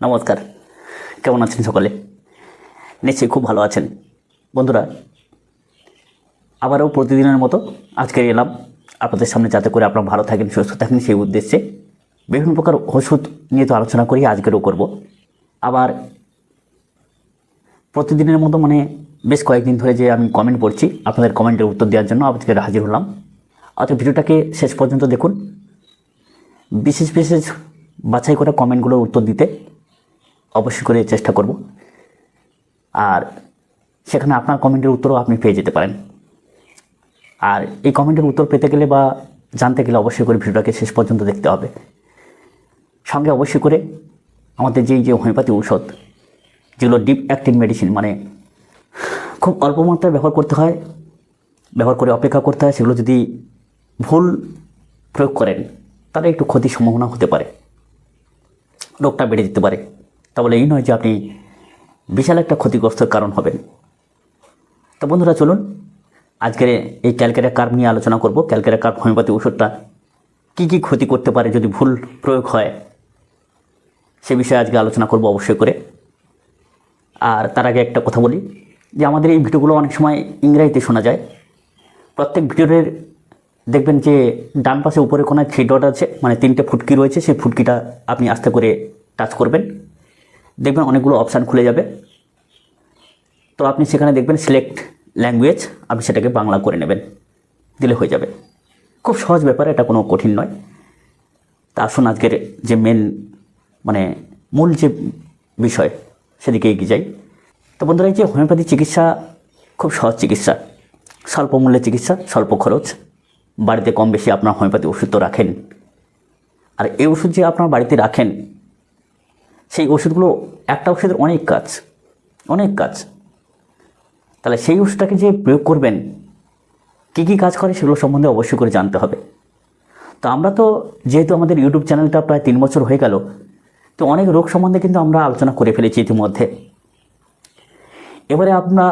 নমস্কার। কেমন আছেন সকলে? নিশ্চয়ই খুব ভালো আছেন। বন্ধুরা, আবারও প্রতিদিনের মতো আজকে এলাম আপনাদের সামনে যাতে করে আপনারা ভালো থাকেন, সুস্থ থাকেন সেই উদ্দেশ্যে বিভিন্ন প্রকার ওষুধ নিয়ে তো আলোচনা করি, আজকেরও করব। আবার প্রতিদিনের মতো মানে বেশ কয়েকদিন ধরে যে আমি কমেন্ট পড়ছি, আপনাদের কমেন্টের উত্তর দেওয়ার জন্য আজকে হাজির হলাম। অর্থাৎ ভিডিওটাকে শেষ পর্যন্ত দেখুন। বিশেষ বিশেষ বাছাই করা কমেন্টগুলোর উত্তর দিতে অবশ্যই করে চেষ্টা করব। আর সেখানে আপনার কমেন্টের উত্তরও আপনি পেয়ে যেতে পারেন। আর এই কমেন্টের উত্তর পেতে গেলে বা জানতে গেলে অবশ্যই করে ভিডিওটাকে শেষ পর্যন্ত দেখতে হবে। সঙ্গে অবশ্যই করে আমাদের যেই যে হোমিওপ্যাথি ঔষধ, যেগুলো ডিপ অ্যাক্টিভ মেডিসিন মানে খুব অল্প মাত্রায় ব্যবহার করতে হয়, ব্যবহার করে অপেক্ষা করতে হয়, সেগুলো যদি ভুল প্রয়োগ করেন, তাহলে একটু ক্ষতির সম্ভাবনা হতে পারে। রোগটা বেড়ে যেতে পারে। তাহলে এই নয় যে আপনি বিশাল একটা ক্ষতিগ্রস্তের কারণ হবেন। তো বন্ধুরা, চলুন আজকের এই ক্যালকেরা কার্ভ নিয়ে আলোচনা করব। ক্যালকেরা কার্ভ হোমিওপ্যাথি ওষুধটা কী কী ক্ষতি করতে পারে, যদি ভুল প্রয়োগ হয়, সে বিষয়ে আজকে আলোচনা করব অবশ্যই করে। আর তার আগে একটা কথা বলি যে আমাদের এই ভিডিওগুলো অনেক সময় ইংরাজিতে শোনা যায়। প্রত্যেক ভিডিওর দেখবেন যে ডান পাশে উপরে কোনায় থ্রি ডট আছে মানে তিনটে ফুটকি রয়েছে, সেই ফুটকিটা আপনি আস্তে করে টাচ করবেন। দেখবেন অনেকগুলো অপশান খুলে যাবে। তো আপনি সেখানে দেখবেন সিলেক্ট ল্যাঙ্গুয়েজ আপনি সেটাকে বাংলা করে নেবেন। দিলে হয়ে যাবে। খুব সহজ ব্যাপার, এটা কোনো কঠিন নয়। তা আসুন আজকের যে মেন মানে মূল যে বিষয়, সেদিকে এগিয়ে যাই। তো বন্ধুরা, এই যে হোমিওপ্যাথি চিকিৎসা, খুব সহজ চিকিৎসা। স্বল্প মূল্যের চিকিৎসা, স্বল্প খরচ। বাড়িতে কম বেশি আপনার হোমিওপ্যাথি ওষুধ তো রাখেন। আর এই ওষুধ যে আপনার বাড়িতে রাখেন সেই ওষুধগুলো একটা ওষুধের অনেক কাজ অনেক কাজ। তাহলে সেই ওষুধটাকে যে প্রয়োগ করবেন, কী কী কাজ করে সেগুলো সম্বন্ধে অবশ্যই করে জানতে হবে। তো আমরা তো যেহেতু আমাদের ইউটিউব চ্যানেলটা প্রায় তিন বছর হয়ে গেল, তো অনেক রোগ সম্বন্ধে কিন্তু আমরা আলোচনা করে ফেলেছি ইতিমধ্যে। এবারে আপনার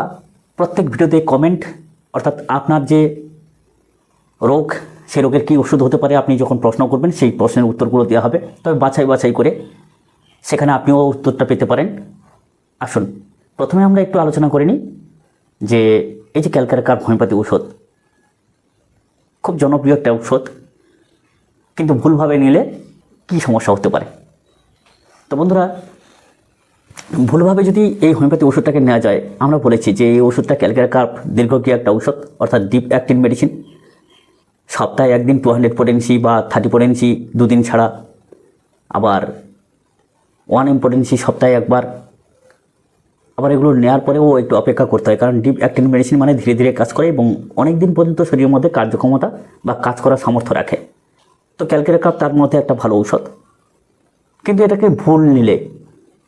প্রত্যেক ভিডিওতে কমেন্ট অর্থাৎ আপনার যে রোগ সে রোগের কী ওষুধ হতে পারে আপনি যখন প্রশ্ন করবেন, সেই প্রশ্নের উত্তরগুলো দেওয়া হবে। তবে বাছাই বাছাই করে সেখানে আপনিও উত্তরটা পেতে পারেন। আসুন, প্রথমে আমরা একটু আলোচনা করে নিই যে এই যে ক্যালকারকার হোমিওপ্যাথি ঔষধ, খুব জনপ্রিয় একটা ঔষধ, কিন্তু ভুলভাবে নিলে কী সমস্যা হতে পারে? তো বন্ধুরা, ভুলভাবে যদি এই হোমিওপ্যাথি ওষুধটাকে নেওয়া যায়, আমরা বলেছি যে এই ওষুধটা ক্যালকারা কার্প দীর্ঘক্রিয়া একটা ঔষধ, অর্থাৎ ডিপ অ্যাক্টিভ মেডিসিন। সপ্তাহে একদিন টু হান্ড্রেড পোটেন্সি বা থার্টি পোটেন্সি দুদিন ছাড়া। আবার ওয়ান ইম্পোর্টেন্সি সপ্তাহে একবার। আবার এগুলো নেওয়ার পরেও একটু অপেক্ষা করতে হয়, কারণ ডিপ অ্যাক্টিভ মেডিসিন মানে ধীরে ধীরে কাজ করে এবং অনেক দিন পর্যন্ত শরীরের মধ্যে কার্যক্ষমতা বা কাজ করার সামর্থ্য রাখে। তো ক্যালকেরা কাপ তার মধ্যে একটা ভালো ঔষধ। কিন্তু এটাকে ভুল নিলে,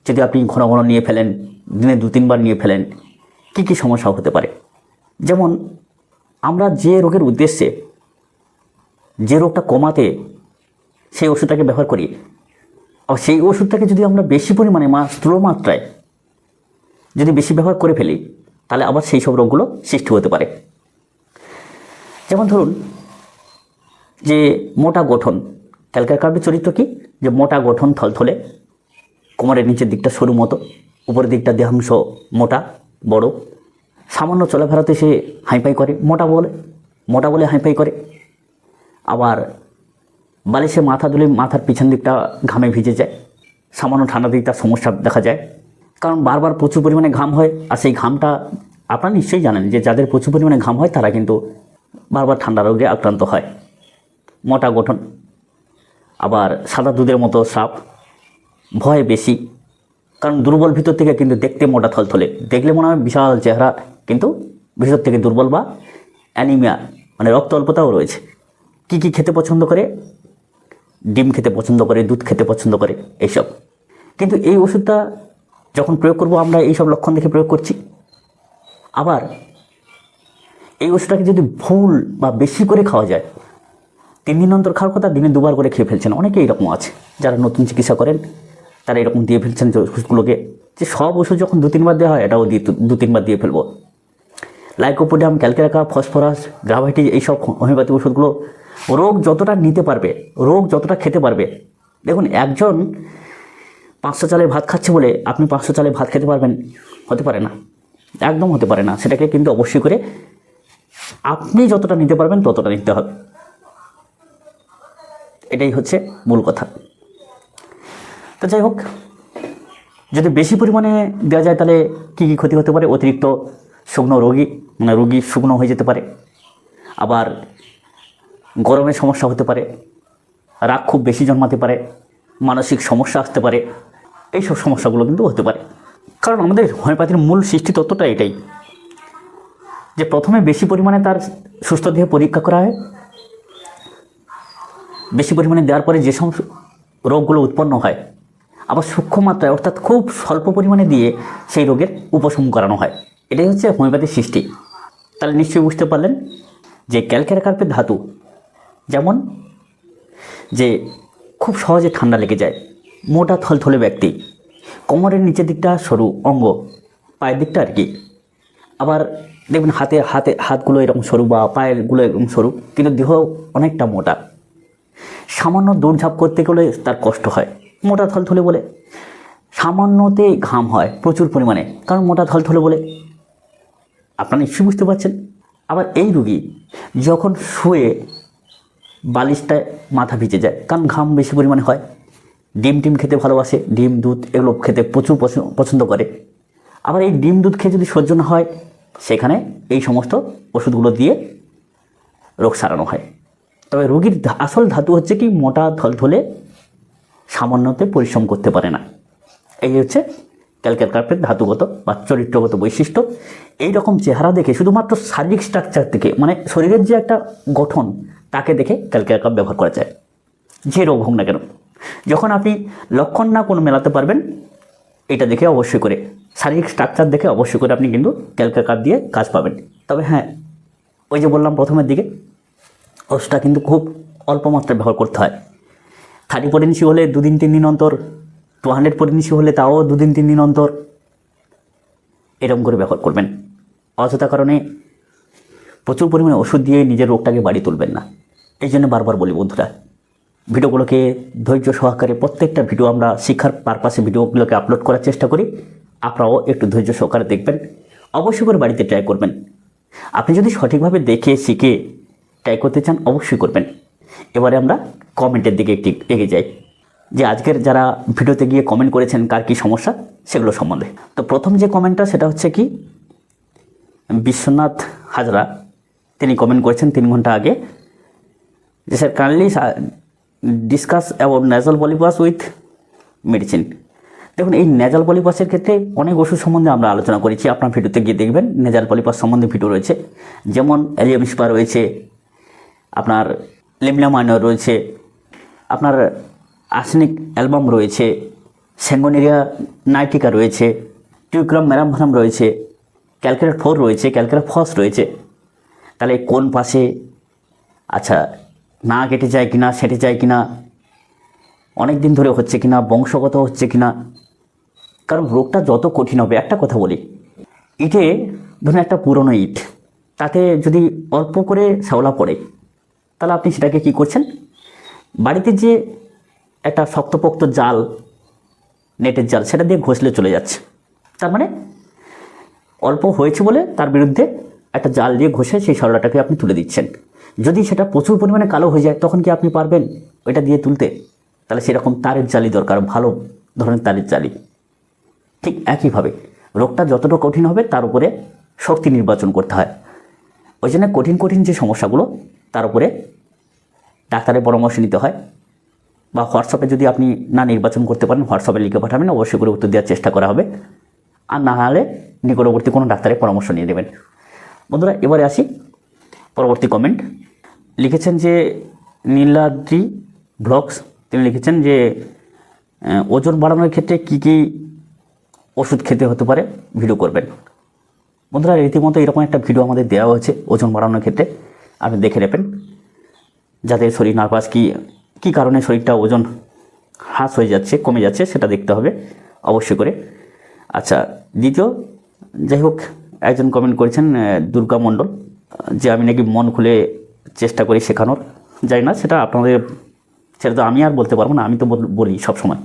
যদি আপনি ঘন ঘন নিয়ে ফেলেন, দিনে দু তিনবার নিয়ে ফেলেন, কী কী সমস্যা হতে পারে? যেমন, আমরা যে রোগের উদ্দেশ্যে যে রোগটা কমাতে সেই ওষুধটাকে ব্যবহার করি সেই ওষুধটাকে যদি আমরা বেশি পরিমাণে মা স্থূল মাত্রায় যদি বেশি ব্যবহার করে ফেলি, তাহলে আবার সেই সব রোগগুলো সৃষ্টি হতে পারে। যেমন ধরুন যে মোটা গঠন ক্যালকার কার্বের চরিত্র কি? যে মোটা গঠন থলথলে, কোমরের নিচের দিকটা সরু মতো, উপরের দিকটা দেহাংশ মোটা, বড়। সামান্য চলাফেরাতে সে হাইপাই করে, মোটা বলে মোটা বলে হাইপাই করে। আবার বালিশে মাথা দিলে মাথার পিছন দিকটা ঘামে ভিজে যায়। সামান্য ঠান্ডা দিকটা সমস্যা দেখা যায়। কারণ বারবার প্রচুর পরিমাণে ঘাম হয় আর সেই ঘামটা আপনারা নিশ্চয়ই জানেন যে যাদের প্রচুর পরিমাণে ঘাম হয় তারা কিন্তু বারবার ঠান্ডা রোগে আক্রান্ত হয়। মোটা গঠন, আবার সাদা দুধের মতো সাপ ভয় বেশি। কারণ দুর্বল ভিতর থেকে কিন্তু দেখতে মোটা থলথলে। দেখলে মনে হয় বিশাল চেহারা, কিন্তু ভিতর থেকে দুর্বল বা অ্যানিমিয়া মানে রক্ত অল্পতাও রয়েছে। কী কী খেতে পছন্দ করে? ডিম খেতে পছন্দ করে, দুধ খেতে পছন্দ করে, এইসব। কিন্তু এই ওষুধটা যখন প্রয়োগ করব, আমরা এইসব লক্ষণ দেখে প্রয়োগ করছি। আবার এই ওষুধটাকে যদি ভুল বা বেশি করে খাওয়া যায়, তিন দিন অন্তর খাওয়ার কথা দিনে দুবার করে খেয়ে ফেলছেন। অনেকে এরকম আছে। যারা নতুন চিকিৎসা করেন, তারা এরকম দিয়ে ফেলছেন ওষুধগুলোকে। যে সব ওষুধ যখন দু তিনবার দেওয়া হয়, এটাও দিয়ে দু তিনবার দিয়ে ফেলব। লাইকোপোডিয়াম, ক্যালকেরাকা, ফসফরাস গ্রাভাইটি এইসব হোমিওপ্যাথি ওষুধগুলো রোগ যতটা নিতে পারবে, রোগ যতটা খেতে পারবে। দেখুন, একজন পাঁচশো চালের ভাত খাচ্ছে বলে আপনি পাঁচশো চালের ভাত খেতে পারবেন, হতে পারে না। একদম হতে পারে না। সেটাকে কিন্তু অবশ্যই করে আপনি যতটা নিতে পারবেন, ততটা নিতে হবে। এটাই হচ্ছে মূল কথা। তো যাই হোক, যদি বেশি পরিমাণে দেওয়া যায়, তাহলে কী কী ক্ষতি হতে পারে? অতিরিক্ত শুকনো রোগী মানে রোগী শুকনো হয়ে যেতে পারে। আবার গরমের সমস্যা হতে পারে, রাগ খুব বেশি জন্মাতে পারে, মানসিক সমস্যা আসতে পারে, এইসব সমস্যাগুলো কিন্তু হতে পারে। কারণ আমাদের হোমিওপ্যাথির মূল সৃষ্টি তত্ত্বটা এটাই, যে প্রথমে বেশি পরিমাণে তার সুস্থ দেহে পরীক্ষা করা হয়, বেশি পরিমাণে দেওয়ার পরে যে সমস্ত রোগগুলো উৎপন্ন হয়, আবার সূক্ষ্ম মাত্রায়, অর্থাৎ খুব স্বল্প পরিমাণে দিয়ে সেই রোগের উপশম করানো হয়। এটাই হচ্ছে হোমিওপ্যাথির সৃষ্টি। তাহলে নিশ্চয়ই বুঝতে পারলেন যে ক্যালকের কার্পের ধাতু যেমন যে খুব সহজে ঠান্ডা লেগে যায়, মোটা থলথলে ব্যক্তি, কোমরের নিচের দিকটা সরু অঙ্গ, পায়ের দিকটা আর কি। আবার দেখবেন হাতে হাতে, হাতগুলো এরকম সরু বা পায়েরগুলো এরকম সরু, কিন্তু দেহ অনেকটা মোটা। সামান্য দৌড়ঝাঁপ করতে গেলে তার কষ্ট হয়, মোটা থলথলে বলে। সামান্যতে ঘাম হয় প্রচুর পরিমাণে, কারণ মোটা থলথলে বলে। আপনারা নিশ্চয়ই বুঝতে পারছেন। আবার এই রুগী যখন শুয়ে বালিশটায় মাথা ভিজে যায়। কারণ ঘাম বেশি পরিমাণে হয়। ডিম টিম খেতে ভালোবাসে। ডিম, দুধ এগুলো খেতে প্রচুর পছ- পছন্দ করে। আবার এই ডিম, দুধ খেয়ে যদি সহ্য না হয়, সেখানে এই সমস্ত ওষুধগুলো দিয়ে রোগ সারানো হয়। তবে রোগীর আসল ধাতু হচ্ছে কি, মোটা, থলথলে, সামান্যতে পরিশ্রম করতে পারে না। এই হচ্ছে ক্যালকেট কার্পের ধাতুগত বা চরিত্রগত বৈশিষ্ট্য। এই রকম চেহারা দেখে শুধুমাত্র শারীরিক স্ট্রাকচার থেকে মানে শরীরের যে একটা গঠন তাকে দেখে ক্যালকেট কার্প ব্যবহার করা যায়। যে রোগ হোক না কেন। যখন আপনি লক্ষণ না কোনো মেলাতে পারবেন, এটা দেখে অবশ্যই করে, শারীরিক স্ট্রাকচার দেখে অবশ্যই করে আপনি কিন্তু ক্যালকেট কার্প দিয়ে কাজ পাবেন। তবে হ্যাঁ ওই যে বললাম প্রথমের দিকে, ওষুধটা কিন্তু খুব অল্প মাত্রায় ব্যবহার করতে হয়। থার্টি পটেন্সি হলে দুদিন, তিন দিন অন্তর টু হান্ড্রেড পটেন্সি হলে তাও দুদিন, তিন দিন অন্তর, এরকম করে ব্যবহার করবেন। অযথা কারণে প্রচুর পরিমাণে ওষুধ দিয়ে নিজের রোগটাকে বাড়ি তুলবেন না। এই জন্য বারবার বলি বন্ধুরা, ভিডিওগুলোকে ধৈর্য সহকারে প্রত্যেকটা ভিডিও আমরা শিক্ষার পারপাসে ভিডিওগুলোকে আপলোড করার চেষ্টা করি। আপনারাও একটু ধৈর্য সহকারে দেখবেন, অবশ্যই করে বাড়িতে ট্রাই করবেন। আপনি যদি সঠিকভাবে দেখে, শিখে ট্রাই করতে চান, অবশ্যই করবেন। এবারে আমরা কমেন্টের দিকে একটি এগিয়ে যাই, যে আজকের যারা ভিডিওতে গিয়ে কমেন্ট করেছেন, কার কী সমস্যা, সেগুলো সম্বন্ধে। তো প্রথম যে কমেন্টটা সেটা হচ্ছে কি, বিশ্বনাথ হাজরা, তিনি কমেন্ট করেছেন তিন ঘণ্টা আগে। যে sir kindly discuss about nasal polypus with medicine দেখুন, এই নেজাল পলিপাসের ক্ষেত্রে অনেক ওষুধ সম্বন্ধে আমরা আলোচনা করেছি। আপনার ভিডিওতে গিয়ে দেখবেন নেজাল পলিপাস সম্বন্ধে ভিডিও রয়েছে। যেমন অ্যালিয়ামিসপা রয়েছে, আপনার লিমলামাইনর রয়েছে, আপনার আর্সেনিক অ্যালবাম রয়েছে স্যাঙ্গোনেরিয়া নাইটিকা রয়েছে, টিউক্রাম ম্যারামভারাম রয়েছে ক্যালকুলেট ফোর রয়েছে ক্যালকুলেট ফস রয়েছে। তাহলে কোন পাশে আচ্ছা না কেটে যায় কিনা, সেটে যায় কিনা অনেক দিন ধরে হচ্ছে কিনা, বংশগত হচ্ছে কিনা, কারণ রোগটা যত কঠিন হবে, একটা কথা বলি, ইটে ধরুন একটা পুরনো ইট, তাতে যদি অল্প করে শ্যাওলা পড়ে, তাহলে আপনি সেটাকে কি করছেন? বাড়িতে যে একটা শক্তপোক্ত জাল, নেটের জাল, সেটা দিয়ে ঘষলে চলে যাচ্ছে। তার মানে অল্প হয়েছে বলে তার বিরুদ্ধে একটা জাল দিয়ে ঘষে সেই শ্যাওলাটাকে আপনি তুলে দিচ্ছেন। যদি সেটা প্রচুর পরিমাণে কালো হয়ে যায়, তখন কি আপনি পারবেন ওইটা দিয়ে তুলতে? তাহলে সেরকম তারের জালি দরকার, ভালো ধরনের তারের জালি। ঠিক একইভাবে রোগটা যতটা কঠিন হবে, তার উপরে শক্তি নির্বাচন করতে হয়। ওই জন্য কঠিন কঠিন যে সমস্যাগুলো, তার উপরে ডাক্তারের পরামর্শ নিতে হয়। বা হোয়াটসঅ্যাপে যদি আপনি না নির্বাচন করতে পারেন, হোয়াটসঅ্যাপে লিখে পাঠাবেন, অবশ্যই করে উত্তর দেওয়ার চেষ্টা করা হবে। আর না হলে নিকটবর্তী কোনো ডাক্তারের পরামর্শ নিয়ে নেবেন। বন্ধুরা, এবারে আসি পরবর্তী কমেন্ট লিখেছেন যে নীলাদ্রি ব্লগস, তিনি লিখেছেন যে ওজন বাড়ানোর ক্ষেত্রে কী কী ওষুধ খেতে হতে পারে ভিডিও করবেন। বন্ধুরা, রীতিমতো এরকম একটা ভিডিও আমাদের দেওয়া হয়েছে ওজন বাড়ানোর ক্ষেত্রে, আপনি দেখে নেবেন। যাতে শরীর নার্ভাস কী কী কারণে শরীরটা ওজন হ্রাস হয়ে যাচ্ছে, কমে যাচ্ছে, সেটা দেখতে হবে অবশ্যই করে। আচ্ছা দ্বিতীয়, যাই হোক, একজন কমেন্ট করেছেন দুর্গা মণ্ডল। যে আমি নাকি মন খুলে চেষ্টা করি শেখানোর যাই না, সেটা আপনাদের, সেটা তো আমি আর বলতে পারব না, আমি তো বল- বলি সবসময়।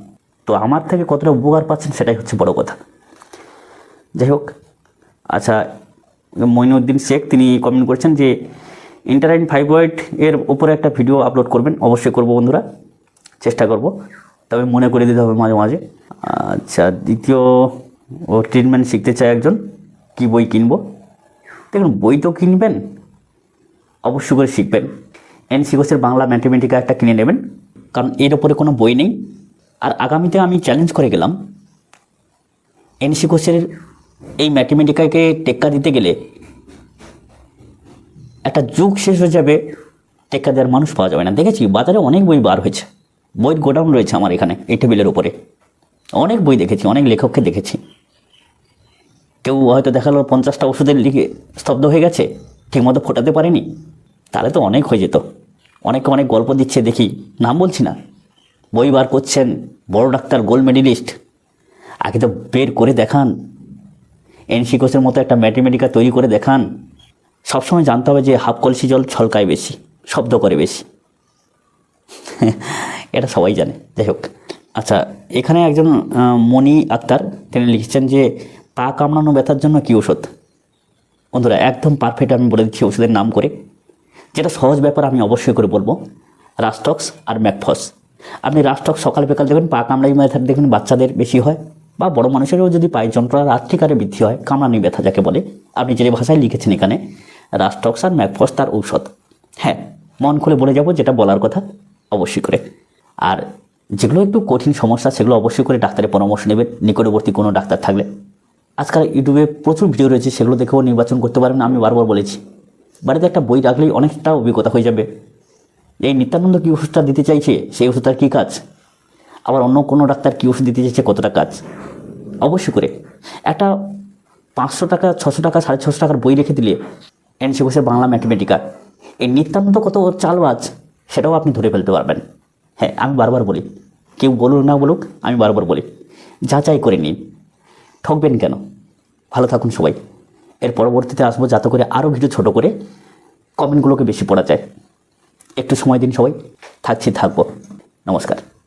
তো আমার থেকে কতটা উপকার পাচ্ছেন সেটাই হচ্ছে বড় কথা। যাই হোক আচ্ছা মঈনুদ্দিন শেখ, তিনি কমেন্ট করেছেন যে ইন্টারাইন ফাইব্রয়েড এর উপরে একটা ভিডিও আপলোড করবেন, অবশ্যই করব বন্ধুরা, চেষ্টা করব। তবে মনে করে দিতে হবে মাঝে মাঝে। আচ্ছা দ্বিতীয়, ও ট্রিটমেন্ট শিখতে চায় একজন, কি বই কিনবো? দেখুন বই তো কিনবেন অবশ্যই করে শিখবেন। এনসি ঘোষের বাংলা ম্যাথমেটিকা একটা কিনে নেবেন, কারণ এর ওপরে কোনো বই নেই। আর আগামীতে আমি চ্যালেঞ্জ করে গেলাম, এনসি ঘোষের এই ম্যাথমেটিকাকে টেক্কা দিতে গেলে একটা যুগ শেষ হয়ে যাবে, টেক্কা দেওয়ার মানুষ পাওয়া যাবে না। দেখেছি, বাজারে অনেক বই বার হয়েছে, বইয়ের গোডাউন রয়েছে আমার এখানে, এই টেবিলের উপরে। অনেক বই দেখেছি, অনেক লেখককে দেখেছি। কেউ হয়তো দেখাল পঞ্চাশটা ওষুধের লিখে স্তব্ধ হয়ে গেছে, ঠিকমতো ফোটাতে পারেনি। তাহলে তো অনেক হয়ে যেত। অনেকে অনেক গল্প দিচ্ছে দেখি। নাম বলছি না। বই বার করছেন বড় ডাক্তার গোল্ড মেডেলিস্ট। আগে তো বের করে দেখান। এনসি কোষের মতো একটা ম্যাথমেটিকা তৈরি করে দেখান। সবসময় জানতে হবে যে হাফ কলসি জল ছলকায় বেশি, শব্দ করে বেশি। এটা সবাই জানে। যাই হোক। আচ্ছা এখানে একজন মণি আক্তার, তিনি লিখেছেন যে পা কামড়ানো ব্যথার জন্য কী ওষুধ বন্ধুরা, একদম পারফেক্ট আমি বলে দিচ্ছি ওষুধের নাম করে। যেটা সহজ ব্যাপার আমি অবশ্যই করে বলব। রাস্টক্স আর ম্যাকফস আপনি রাস্টক্স সকাল বিকাল দেখবেন, পা কামড়াই ব্যথা দেখবেন, বাচ্চাদের বেশি হয় বা বড় মানুষেরও যদি পায়ে যন্ত্রণা রাত্রিকারে বৃদ্ধি হয় কামড়ানি ব্যথা যাকে বলে। আপনি যে ভাষায় লিখেছেন এখানে রাস্টক্স আর ম্যাকফস তার ঔষধ। হ্যাঁ মন খুলে বলে যাব যেটা বলার কথা, অবশ্যই করে। আর যেগুলো একটু কঠিন সমস্যা, সেগুলো অবশ্যই করে ডাক্তারের পরামর্শ নেবেন। নিকটবর্তী কোনো ডাক্তার থাকলে। আজকাল ইউটিউবে প্রচুর ভিডিও রয়েছে, সেগুলো দেখেও নির্বাচন করতে পারবেন, আমি বারবার বলেছি। বাড়িতে একটা বই রাখলেই অনেকটা অভিজ্ঞতা হয়ে যাবে। এই নিত্যানন্দ কী ওষুধটা দিতে চাইছে, সেই ওষুধটার কী কাজ? আবার অন্য কোনো ডাক্তার কী ওষুধ দিতে চাইছে, কতটা কাজ? অবশ্যই করে। একটা পাঁচশো টাকা, ছশো টাকা, সাড়ে ছশো টাকার বই রেখে দিলে এনসি ঘোষের বাংলা ম্যাথমেটিকা এই নিত্যানন্দ কত চালবাজ সেটাও আপনি ধরে ফেলতে পারবেন। হ্যাঁ আমি বারবার বলি। কেউ বলুক না বলুক, আমি বারবার বলি। যাচাই করে নিন। ঠকবেন কেন? ভালো থাকুন সবাই। এর পরবর্তীতে আসব যাতে করে আরও ভিডিও ছোট করে কমেন্টগুলোকে বেশি পড়া যায়। একটু সময় দিন সবাই। থাকছি, থাকব। নমস্কার।